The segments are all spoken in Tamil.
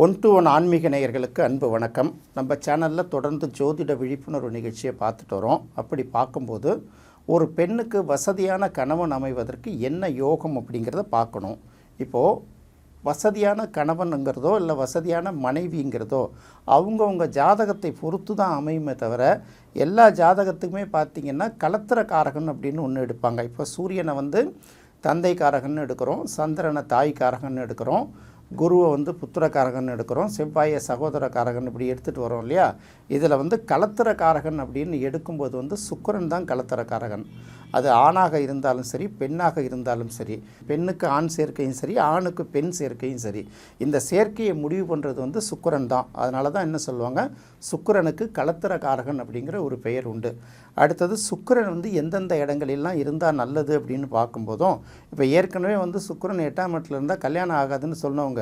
ஒன் டு ஒன் ஆன்மீக நேயர்களுக்கு அன்பு வணக்கம். நம்ம சேனலில் தொடர்ந்து ஜோதிட விழிப்புணர்வு நிகழ்ச்சியை பார்த்துட்டு வரோம். அப்படி பார்க்கும்போது ஒரு பெண்ணுக்கு வசதியான கணவன் அமைவதற்கு என்ன யோகம் அப்படிங்கிறத பார்க்கணும். இப்போது வசதியான கணவனுங்கிறதோ இல்லை வசதியான மனைவிங்கிறதோ அவங்கவுங்க ஜாதகத்தை பொறுத்து தான் அமையுமே தவிர எல்லா ஜாதகத்துக்குமே பார்த்திங்கன்னா கலத்திரக்காரகன் அப்படின்னு ஒன்று எடுப்பாங்க. இப்போ சூரியனை வந்து தந்தை காரகன்னு எடுக்கிறோம் சந்திரனை தாய் காரகன்னு எடுக்கிறோம். குருவை வந்து புத்திரக்காரகன் எடுக்கிறோம் செவ்வாயை சகோதரக்காரகன் இப்படி எடுத்துகிட்டு வரோம் இல்லையா? இதில் வந்து கலத்திரக்காரகன் அப்படின்னு எடுக்கும்போது வந்து சுக்கரன் தான் கலத்திரக்காரகன். அது ஆணாக இருந்தாலும் சரி பெண்ணாக இருந்தாலும் சரி பெண்ணுக்கு ஆண் சேர்க்கையும் சரி ஆணுக்கு பெண் சேர்க்கையும் சரி இந்த சேர்க்கையை முடிவு பண்ணுறது வந்து சுக்கரன் தான். அதனால தான் என்ன சொல்லுவாங்க? சுக்கிரனுக்கு கலத்திரக்காரகன் அப்படிங்கிற ஒரு பெயர் உண்டு. அடுத்தது சுக்கரன் வந்து எந்தெந்த இடங்களெல்லாம் இருந்தால் நல்லது அப்படின்னு பார்க்கும்போதும் இப்போ ஏற்கனவே வந்து சுக்கிரன் எட்டாம் இடத்துல இருந்தால் கல்யாணம் ஆகாதுன்னு சொன்னவங்க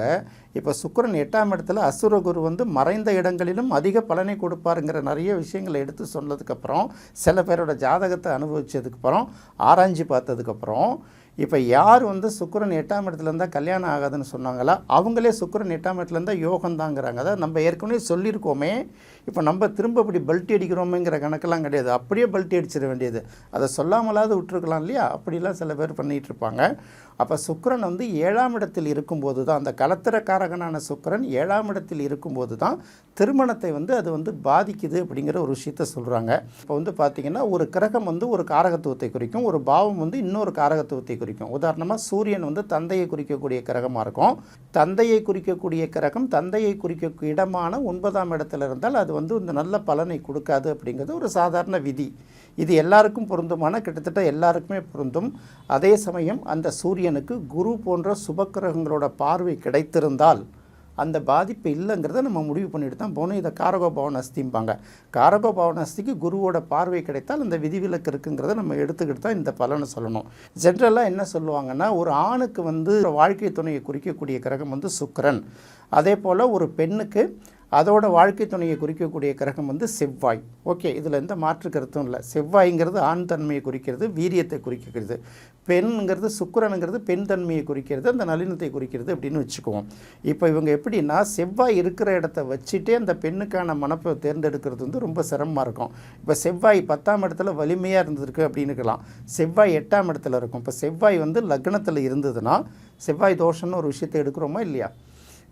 இப்போ சுக்கரன் எட்டாம் இடத்துல அசுரகுரு வந்து மறைந்த இடங்களிலும் அதிக பலனை கொடுப்பாருங்கிற நிறைய விஷயங்களை எடுத்து சொன்னதுக்கப்புறம் சில பேரோட ஜாதகத்தை அனுபவிச்சதுக்கப்புறம் ஆராய்ஞ்சு பார்த்ததுக்கப்புறம் இப்போ யார் வந்து சுக்கரன் எட்டாம் இடத்துல இருந்தால் கல்யாணம் ஆகாதுன்னு சொன்னாங்களா? அவங்களே சுக்கிரன் எட்டாம் இடத்துல இருந்தால் யோகம் அதாவது நம்ம ஏற்கனவே சொல்லியிருக்கோமே. இப்போ நம்ம திரும்ப இப்படி பல்ட்டி அடிக்கிறோமேங்கிற கணக்கெல்லாம் கிடையாது. அப்படியே பல்ட்டி அடிச்சிட வேண்டியது. அதை சொல்லாமலாவது விட்டுருக்கலாம் இல்லையா? அப்படிலாம் சில பேர் பண்ணிகிட்டு இருப்பாங்க அப்போ சுக்கரன் வந்து ஏழாம் இடத்தில் இருக்கும்போது தான் அந்த கலத்திரக்காரகனான சுக்கிரன் ஏழாம் இடத்தில் இருக்கும்போது தான் திருமணத்தை வந்து அது வந்து பாதிக்குது அப்படிங்கிற ஒரு விஷயத்த சொல்கிறாங்க இப்போ வந்து பார்த்திங்கன்னா ஒரு கிரகம் வந்து ஒரு காரகத்துவத்தை குறிக்கும். ஒரு பாவம் வந்து இன்னொரு காரகத்துவத்தை குறிக்கும். உதாரணமாக சூரியன் வந்து தந்தையை குறிக்கக்கூடிய கிரகமாக இருக்கும். தந்தையை குறிக்கக்கூடிய கிரகம் தந்தையை குறிக்க இடமான ஒன்பதாம் இடத்துல இருந்தால் அது வந்து இந்த நல்ல பலனை கொடுக்காது அப்படிங்கிறது ஒரு சாதாரண விதி. இது எல்லாருக்கும் பொருந்துமான கிட்டத்தட்ட எல்லாருக்குமே பொருந்தும். அதே சமயம் அந்த சூரியனுக்கு குரு போன்ற சுபக்கிரகங்களோட பார்வை கிடைத்திருந்தால் அந்த பாதிப்பு இல்லைங்கிறத நம்ம முடிவு பண்ணிட்டு தான் போகணும். இதை காரகோபவன் அஸ்திம்பாங்க. காரகோபவன் அஸ்திக்கு குருவோட பார்வை கிடைத்தால் அந்த விதிவிலக்கு இருக்குங்கிறத நம்ம எடுத்துக்கிட்டு தான் இந்த பலனை சொல்லணும். ஜென்ரலாக என்ன சொல்லுவாங்கன்னா ஒரு ஆணுக்கு வந்து வாழ்க்கை துணையை குறிக்கக்கூடிய கிரகம் வந்து சுக்கரன். அதே போல் ஒரு பெண்ணுக்கு அதோட வாழ்க்கை துணையை குறிக்கக்கூடிய கிரகம் வந்து செவ்வாய். ஓகே இதில் எந்த மாற்று கருத்தும் இல்லை. செவ்வாய்ங்கிறது ஆண் தன்மையை குறிக்கிறது வீரியத்தை குறிக்கிறது. பெண்ங்கிறது சுக்கரனுங்கிறது பெண் தன்மையை குறிக்கிறது அந்த நளினத்தை குறிக்கிறது அப்படின்னு வச்சுக்குவோம். இப்போ இவங்க எப்படின்னா செவ்வாய் இருக்கிற இடத்த வச்சுட்டே அந்த பெண்ணுக்கான மனப்பை தேர்ந்தெடுக்கிறது வந்து ரொம்ப சிரமமாக இருக்கும். இப்போ செவ்வாய் பத்தாம் இடத்துல வலிமையாக இருந்திருக்கு அப்படின்னு இருக்கலாம். செவ்வாய் எட்டாம் இடத்துல இருக்கும். இப்போ செவ்வாய் வந்து லக்னத்தில் இருந்ததுன்னா செவ்வாய் தோஷம்னு ஒரு விஷயத்தை எடுக்கிறோமா இல்லையா?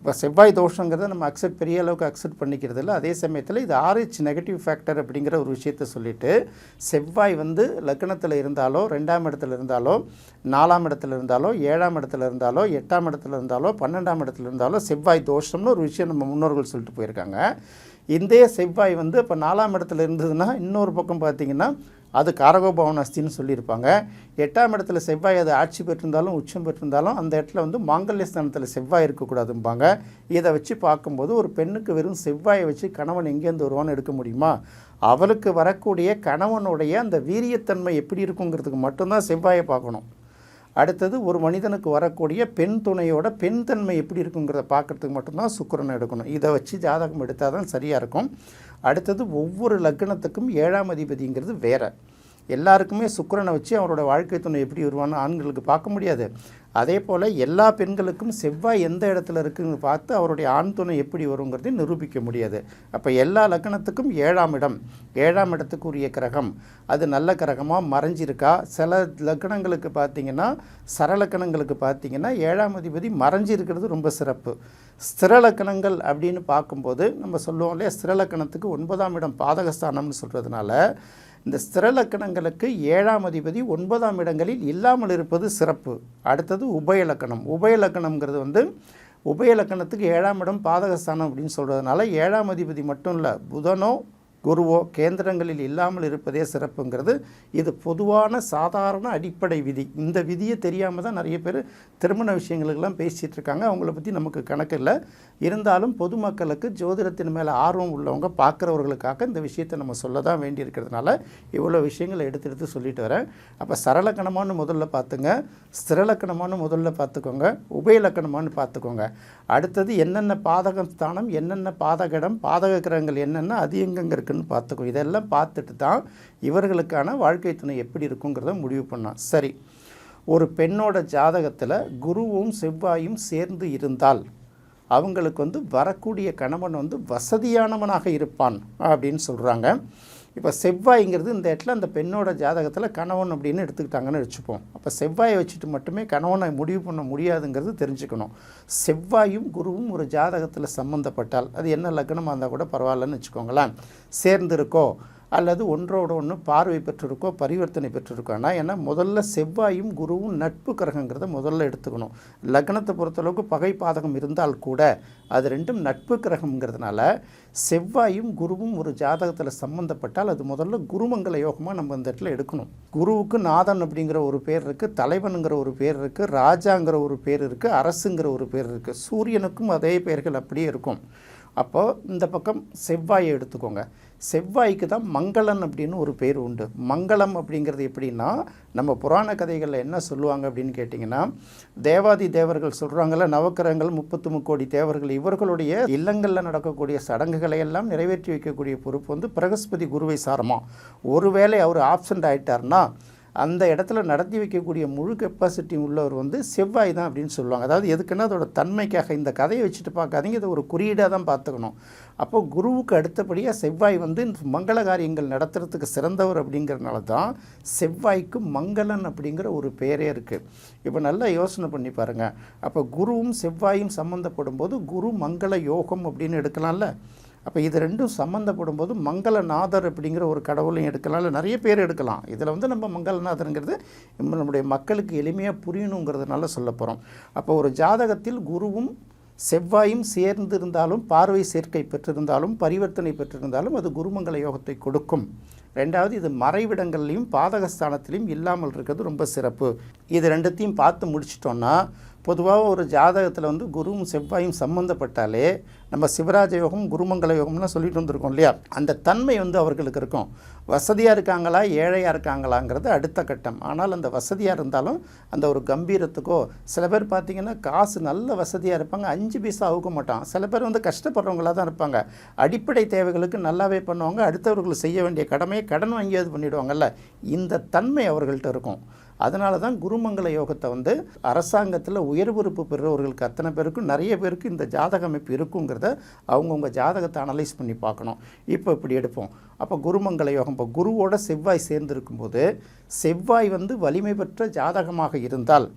இப்போ செவ்வாய் தோஷங்கிறத நம்ம அக்செப்ட் பெரிய அளவுக்கு அக்செப்ட் பண்ணிக்கிறது இல்லை. அதே சமயத்தில் இது ஆர்ஹெச் நெகட்டிவ் ஃபேக்டர் அப்படிங்கிற ஒரு விஷயத்த சொல்லிட்டு செவ்வாய் வந்து லக்னத்தில் இருந்தாலோ ரெண்டாம் இடத்துல இருந்தாலோ நாலாம் இடத்துல இருந்தாலோ ஏழாம் இடத்துல இருந்தாலோ எட்டாம் இடத்துல இருந்தாலோ பன்னெண்டாம் இடத்துல இருந்தாலோ செவ்வாய் தோஷம்னு ஒரு விஷயம் நம்ம முன்னோர்கள் சொல்லிட்டு போயிருக்காங்க. இந்த செவ்வாய் வந்து இப்போ நாலாம் இடத்துல இருந்ததுன்னா இன்னொரு பக்கம் பார்த்தீங்கன்னா அது காரகோபவன் அஸ்தின்னு சொல்லியிருப்பாங்க. எட்டாம் இடத்துல செவ்வாய் அது ஆட்சி பெற்றிருந்தாலும் உச்சம் பெற்றிருந்தாலும் அந்த இடத்துல வந்து மாங்கல்ய ஸ்தானத்தில் செவ்வாய் இருக்கக்கூடாதும்பாங்க. இதை வச்சு பார்க்கும்போது ஒரு பெண்ணுக்கு வெறும் செவ்வாயை வச்சு கணவன் எங்கேருந்து வருவான்னு எடுக்க முடியுமா? அவளுக்கு வரக்கூடிய கணவனுடைய அந்த வீரியத்தன்மை எப்படி இருக்குங்கிறதுக்கு மட்டும்தான் செவ்வாயை பார்க்கணும். அடுத்தது ஒரு மனிதனுக்கு வரக்கூடிய பெண் துணையோட பெண் தன்மை எப்படி இருக்குங்கிறத பார்க்குறதுக்கு மட்டும்தான் சுக்கரனை எடுக்கணும். இதை வச்சு ஜாதகம் எடுத்தால் தான் சரியாக இருக்கும். அடுத்தது ஒவ்வொரு லக்னத்துக்கும் ஏழாம் அதிபதிங்கிறது வேறு. எல்லாருக்குமே சுக்கரனை வச்சு அவரோட வாழ்க்கை துணை எப்படி வருவான்னு ஆண்களுக்கு பார்க்க முடியாது. அதே போல் எல்லா பெண்களுக்கும் செவ்வாய் எந்த இடத்துல இருக்குன்னு பார்த்து அவருடைய ஆண் துணை எப்படி வருங்கிறதையும் நிரூபிக்க முடியாது. அப்போ எல்லா லக்னத்துக்கும் ஏழாம் இடம். ஏழாம் இடத்துக்குரிய கிரகம். அது நல்ல கிரகமாக மறைஞ்சிருக்கா? சில லக்னங்களுக்கு பார்த்தீங்கன்னா சரலக்கணங்களுக்கு பார்த்தீங்கன்னா ஏழாம் அதிபதி மறைஞ்சிருக்கிறது ரொம்ப சிறப்பு. ஸ்திரலக்கணங்கள் அப்படின்னு பார்க்கும்போது நம்ம சொல்லுவோம் இல்லையா? ஸ்திரலக்கணத்துக்கு ஒன்பதாம் இடம் பாதகஸ்தானம்னு சொல்கிறதுனால இந்த ஸ்திரலக்கணங்களுக்கு ஏழாம் அதிபதி ஒன்பதாம் இடங்களில் இல்லாமல் இருப்பது சிறப்பு. அடுத்தது உபயலக்கணம் உபயலக்கணம்ங்கிறது வந்து உபயலக்கணத்துக்கு ஏழாம் இடம் பாதகஸ்தானம் அப்படின்னு சொல்கிறதுனால ஏழாம் அதிபதி மட்டும் இல்லை புதனோ குருவோ கேந்திரங்களில் இல்லாமல் இருப்பதே சிறப்புங்கிறது. இது பொதுவான சாதாரண அடிப்படை விதி. இந்த விதியை தெரியாமல் தான் நிறைய பேர் திருமண விஷயங்களுக்கெல்லாம் பேசிகிட்டு இருக்காங்க. அவங்கள பற்றி நமக்கு கணக்கு இல்லை. இருந்தாலும் பொதுமக்களுக்கு ஜோதிடத்தின் மேலே ஆர்வம் உள்ளவங்க பார்க்குறவர்களுக்காக இந்த விஷயத்தை நம்ம சொல்ல தான் வேண்டியிருக்கிறதுனால இவ்வளோ விஷயங்களை எடுத்து எடுத்து சொல்லிட்டு வரேன். அப்போ சரலக்கணமானு முதல்ல பார்த்துங்க ஸ்திரலக்கணமானு முதல்ல பார்த்துக்கோங்க உபயலக்கணமானு பார்த்துக்கோங்க அடுத்தது என்னென்ன பாதகம் ஸ்தானம் என்னென்ன பாதகடம் பாதக கிரகங்கள் என்னென்ன அது எங்கெங்க இருக்குன்னு பார்த்துக்கும் இதெல்லாம் பார்த்துட்டு தான் இவர்களுக்கான வாழ்க்கை துணை எப்படி இருக்குங்கிறத முடிவு பண்ணான் சரி. ஒரு பெண்ணோட ஜாதகத்தில் குருவும் செவ்வாயும் சேர்ந்து இருந்தால் அவங்களுக்கு வந்து வரக்கூடிய கணவன் வந்து வசதியானவனாக இருப்பான் அப்படின்னு சொல்கிறாங்க இப்போ செவ்வாய்ங்கிறது இந்த இடத்துல அந்த பெண்ணோட ஜாதகத்தில் கணவன் அப்படின்னு எடுத்துக்கிட்டாங்கன்னு வச்சுப்போம். அப்போ செவ்வாயை வச்சுட்டு மட்டுமே கணவனை முடிவு பண்ண முடியாதுங்கிறது தெரிஞ்சுக்கணும். செவ்வாயும் குருவும் ஒரு ஜாதகத்தில் சம்மந்தப்பட்டால் அது என்ன லக்னமாக இருந்தால் கூட பரவாயில்லன்னு வச்சுக்கோங்களேன். சேர்ந்திருக்கோ அல்லது ஒன்றோட ஒன்று பார்வை பெற்றிருக்கோ பரிவர்த்தனை பெற்றிருக்கோன்னா ஏன்னா முதல்ல செவ்வாயும் குருவும் நட்பு கிரகங்கிறத முதல்ல எடுத்துக்கணும். லக்னத்தை பொறுத்தளவுக்கு பகை பாதகம் இருந்தால் கூட அது ரெண்டும் நட்பு கிரகம்ங்கிறதுனால செவ்வாயும் குருவும் ஒரு ஜாதகத்தில் சம்மந்தப்பட்டால் அது முதல்ல குருமங்கல யோகமாக நம்ம இந்த இடத்துல எடுக்கணும். குருவுக்கு நாதன் அப்படிங்கிற ஒரு பேர் இருக்குது தலைவனுங்கிற ஒரு பேர் இருக்குது ராஜாங்கிற ஒரு பேர் இருக்குது அரசுங்கிற ஒரு பேர் இருக்குது சூரியனுக்கும் அதே பெயர்கள் அப்படியே இருக்கும். அப்போது இந்த பக்கம் செவ்வாயை எடுத்துக்கோங்க. செவ்வாய்க்கு தான் மங்களன் அப்படின்னு ஒரு பேர் உண்டு. மங்களம் அப்படிங்கிறது எப்படின்னா நம்ம புராண கதைகளில் என்ன சொல்லுவாங்க அப்படின்னு கேட்டிங்கன்னா தேவாதி தேவர்கள் சொல்கிறாங்கள நவக்கிரகங்கள் முப்பத்து முக்கோடி தேவர்கள் இவர்களுடைய இல்லங்களில் நடக்கக்கூடிய சடங்குகளை எல்லாம் நிறைவேற்றி வைக்கக்கூடிய பொறுப்பு வந்து பிரகஸ்பதி குருவை சாரமா. ஒருவேளை அவர் ஆப்சண்ட் ஆகிட்டார்னா அந்த இடத்துல நடத்தி வைக்கக்கூடிய முழு கெப்பாசிட்டி உள்ளவர் வந்து செவ்வாய் தான் அப்படின்னு சொல்லுவாங்க. அதாவது எதுக்குன்னா அதோட தன்மைக்காக இந்த கதையை வச்சுட்டு பார்க்காதீங்க. இதை ஒரு குறியீடாக தான் பார்த்துக்கணும். அப்போ குருவுக்கு அடுத்தபடியாக செவ்வாய் வந்து இந்த மங்கள காரியங்கள் நடத்துறதுக்கு சிறந்தவர் அப்படிங்கிறனால தான் செவ்வாய்க்கு மங்களன் அப்படிங்கிற ஒரு பேரே இருக்குது இப்போ நல்லா யோசனை பண்ணி பாருங்கள் அப்போ குருவும் செவ்வாயும் சம்மந்தப்படும் போது குரு மங்கள யோகம் அப்படின்னு எடுக்கலாம்ல? அப்போ இது ரெண்டும் சம்மந்தப்படும் போது மங்களநாதர் அப்படிங்கிற ஒரு கடவுளையும் எடுக்கலாம் இல்லை நிறைய பேர் எடுக்கலாம். இதில் வந்து நம்ம மங்களநாதருங்கிறது நம்ம நம்முடைய மக்களுக்கு எளிமையாக புரியணுங்கிறதுனால சொல்ல போகிறோம் அப்போ ஒரு ஜாதகத்தில் குருவும் செவ்வாயும் சேர்ந்திருந்தாலும் பார்வை சேர்க்கை பெற்றிருந்தாலும் பரிவர்த்தனை பெற்றிருந்தாலும் அது குருமங்கள யோகத்தை கொடுக்கும். ரெண்டாவது இது மறைவிடங்கள்லையும் பாதகஸ்தானத்திலையும் இல்லாமல் இருக்கிறது ரொம்ப சிறப்பு. இது ரெண்டுத்தையும் பார்த்து முடிச்சிட்டோன்னா பொதுவாக ஒரு ஜாதகத்தில் வந்து குருவும் செவ்வாயும் சம்மந்தப்பட்டாலே நம்ம சிவராஜ யோகம் குருமங்கல யோகம்லாம் சொல்லிட்டு வந்திருக்கோம் இல்லையா? அந்த தன்மை வந்து அவர்களுக்கு இருக்கும். வசதியாக இருக்காங்களா ஏழையாக இருக்காங்களாங்கிறது அடுத்த கட்டம். ஆனால் அந்த வசதியாக இருந்தாலும் அந்த ஒரு கம்பீரத்துக்கோ சில பேர் பார்த்திங்கன்னா காசு நல்ல வசதியாக இருப்பாங்க அஞ்சு பைசா அவுக்க மாட்டான். சில பேர் வந்து கஷ்டப்படுறவங்களாக தான் இருப்பாங்க. அடிப்படை தேவைகளுக்கு நல்லாவே பண்ணுவாங்க அடுத்தவர்கள் செய்ய வேண்டிய கடமையை கடன் வாங்கியாவது பண்ணிவிடுவாங்கல்ல இந்த தன்மை அவர்கள்ட்ட இருக்கும். அதனால தான் குருமங்கல யோகத்தை வந்து அரசாங்கத்தில் உயர் பொறுப்பு பெறுறவர்களுக்கு அத்தனை பேருக்கும் நிறைய பேருக்கு இந்த ஜாதக அமைப்பு இருக்குங்கிறத அவங்கவுங்க ஜாதகத்தை அனலைஸ் பண்ணி பார்க்கணும். இப்போ இப்படி எடுப்போம். அப்போ குருமங்கல யோகம் இப்போ குருவோட செவ்வாய் சேர்ந்திருக்கும்போது செவ்வாய் வந்து வலிமை பெற்ற ஜாதகமாக இருந்தால்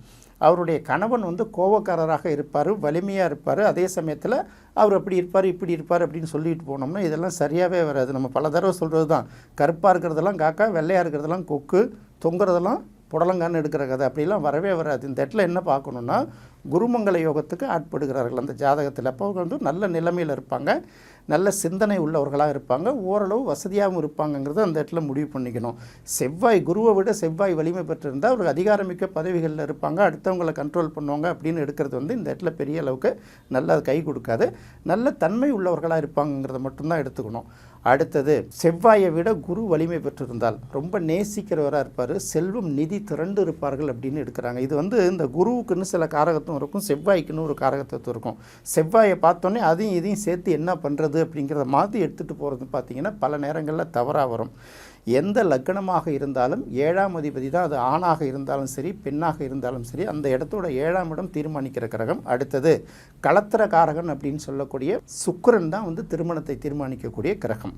அவருடைய கணவன் வந்து கோவக்காரராக இருப்பார் வலிமையாக இருப்பார். அதே சமயத்தில் அவர் அப்படி இருப்பார் இப்படி இருப்பார் அப்படின்னு சொல்லிட்டு போனோம்னா இதெல்லாம் சரியாகவே வராது. நம்ம பல தடவை சொல்கிறது தான் கருப்பாக இருக்கிறதெல்லாம் காக்கா வெள்ளையாக இருக்கிறதெல்லாம் கொக்கு தொங்குறதெல்லாம் புடலங்கான்னு எடுக்கிற கதை அப்படிலாம் வரவே வராது. இந்த இடத்துல என்ன பார்க்கணுன்னா குருமங்கல யோகத்துக்கு ஆட்படுகிறார்கள். அந்த ஜாதகத்தில். அப்போ அவங்க வந்து நல்ல நிலைமையில் இருப்பாங்க. நல்ல சிந்தனை உள்ளவர்களாக இருப்பாங்க. ஓரளவு வசதியாகவும் இருப்பாங்கங்கிறத அந்த இடத்துல முடிவு பண்ணிக்கணும். செவ்வாய் குருவை விட செவ்வாய் வலிமை பெற்றிருந்தால் அவர் அதிகாரமிக்க பதவிகளில் இருப்பாங்க. அடுத்தவங்களை கண்ட்ரோல் பண்ணுவாங்க அப்படின்னு எடுக்கிறது வந்து இந்த இடத்துல பெரிய அளவுக்கு நல்லா கை கொடுக்காது. நல்ல தன்மை உள்ளவர்களாக இருப்பாங்கங்கிறத மட்டும்தான் எடுத்துக்கணும். அடுத்தது செவ்வாயை விட குரு வலிமை பெற்றிருந்தால் ரொம்ப நேசிக்கிறவராக இருப்பார் செல்வம் நிதி திரண்டு இருப்பார்கள் அப்படின்னு எடுக்கிறாங்க. இது வந்து இந்த குருவுக்குன்னு சில காரகத்துவம் இருக்கும் செவ்வாய்க்குன்னு ஒரு காரகத்துவம் இருக்கும். செவ்வாயை பார்த்தோன்னே அதையும் இதையும் சேர்த்து என்ன பண்ணுறது அப்படிங்கிறத மாற்றி எடுத்துகிட்டு போகிறது பார்த்தீங்கன்னா பல நேரங்களில் தவறாக வரும். எந்த லக்னமாக இருந்தாலும் ஏழாம் அதிபதி தான் அது ஆணாக இருந்தாலும் சரி பெண்ணாக இருந்தாலும் சரி அந்த இடத்தோட ஏழாம் இடம் தீர்மானிக்கிற கிரகம். அடுத்தது களத்திர காரகன் அப்படின்னு சொல்லக்கூடிய சுக்கிரன் தான் வந்து திருமணத்தை தீர்மானிக்கக்கூடிய கிரகம்.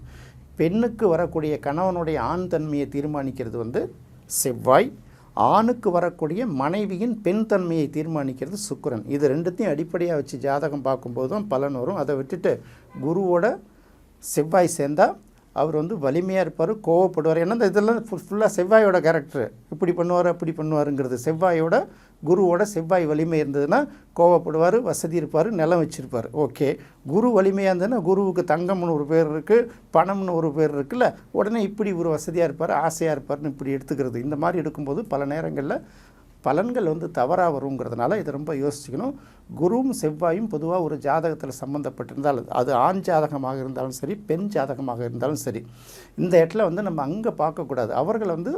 பெண்ணுக்கு வரக்கூடிய கணவனுடைய ஆண் தன்மையை தீர்மானிக்கிறது வந்து செவ்வாய். ஆணுக்கு வரக்கூடிய மனைவியின் பெண் தன்மையை தீர்மானிக்கிறது சுக்கிரன். இது ரெண்டுத்தையும் அடிப்படையாக வச்சு ஜாதகம் பார்க்கும்போது தான் பலன் வரும். அதை விட்டுட்டு குருவோட செவ்வாய் சேர்ந்தால் அவர் வந்து வலிமையாக இருப்பார் கோவப்படுவார். ஏன்னா இந்த இதெல்லாம் ஃபுல்லாக செவ்வாயோட கேரக்டர் இப்படி பண்ணுவார் அப்படி பண்ணுவாருங்கிறது. செவ்வாயோட குருவோட செவ்வாய் வலிமை இருந்ததுன்னா கோவப்படுவார் வசதி இருப்பார் நிலம் வச்சுருப்பார். ஓகே குரு வலிமையாக இருந்ததுன்னா குருவுக்கு தங்கம்னு ஒரு பேர் இருக்குது பணம்னு ஒரு பேர் இருக்குல்ல உடனே இப்படி ஒரு வசதியாக இருப்பார் ஆசையாக இருப்பார்னு இப்படி எடுத்துக்கிறது. இந்த மாதிரி எடுக்கும்போது பல நேரங்களில் பலன்கள் வந்து தவறாக வருங்கிறதுனால இதை ரொம்ப யோசிச்சுக்கணும். குருவும் செவ்வாயும் பொதுவாக ஒரு ஜாதகத்தில் சம்மந்தப்பட்டிருந்தால் அது ஆண் ஜாதகமாக இருந்தாலும் சரி பெண் ஜாதகமாக இருந்தாலும் சரி இந்த இடத்துல வந்து நம்ம அங்கே பார்க்கக்கூடாது அவர்கள் வந்து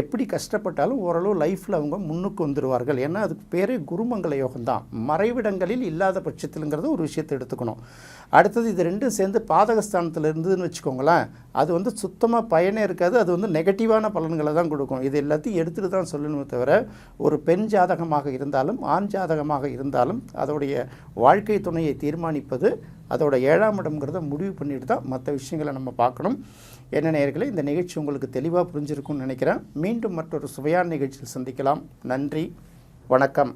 எப்படி கஷ்டப்பட்டாலும் ஓரளவு லைஃப்பில் அவங்க முன்னுக்கு வந்துடுவார்கள் ஏன்னா அதுக்கு பேரே குருமங்கல யோகம் தான். மறைவிடங்களில் இல்லாத பட்சத்தில்ங்கிறது ஒரு விஷயத்தை எடுத்துக்கணும். அடுத்தது இது ரெண்டும் சேர்ந்து பாதகஸ்தானத்தில் இருந்ததுன்னு வச்சுக்கோங்களேன் அது வந்து சுத்தமாக பயனே இருக்காது. அது வந்து நெகட்டிவான பலன்களை தான் கொடுக்கும். இது எல்லாத்தையும் எடுத்துகிட்டு தான் சொல்லணுமே தவிர ஒரு ஒரு பெண் ஜாதகமாக இருந்தாலும் ஆண் ஜாதகமாக இருந்தாலும் அதோடைய வாழ்க்கை துணையை தீர்மானிப்பது அதோட ஏழாம் இடம்ங்கிறத முடிவு பண்ணிட்டு தான் மற்ற விஷயங்களை நம்ம பார்க்கணும். என்ன நேர்களை இந்த நிகழ்ச்சி உங்களுக்கு தெளிவாக புரிஞ்சிருக்கும்னு நினைக்கிறேன். மீண்டும் மற்றொரு சுவையான நிகழ்ச்சியில் சந்திக்கலாம். நன்றி. வணக்கம்.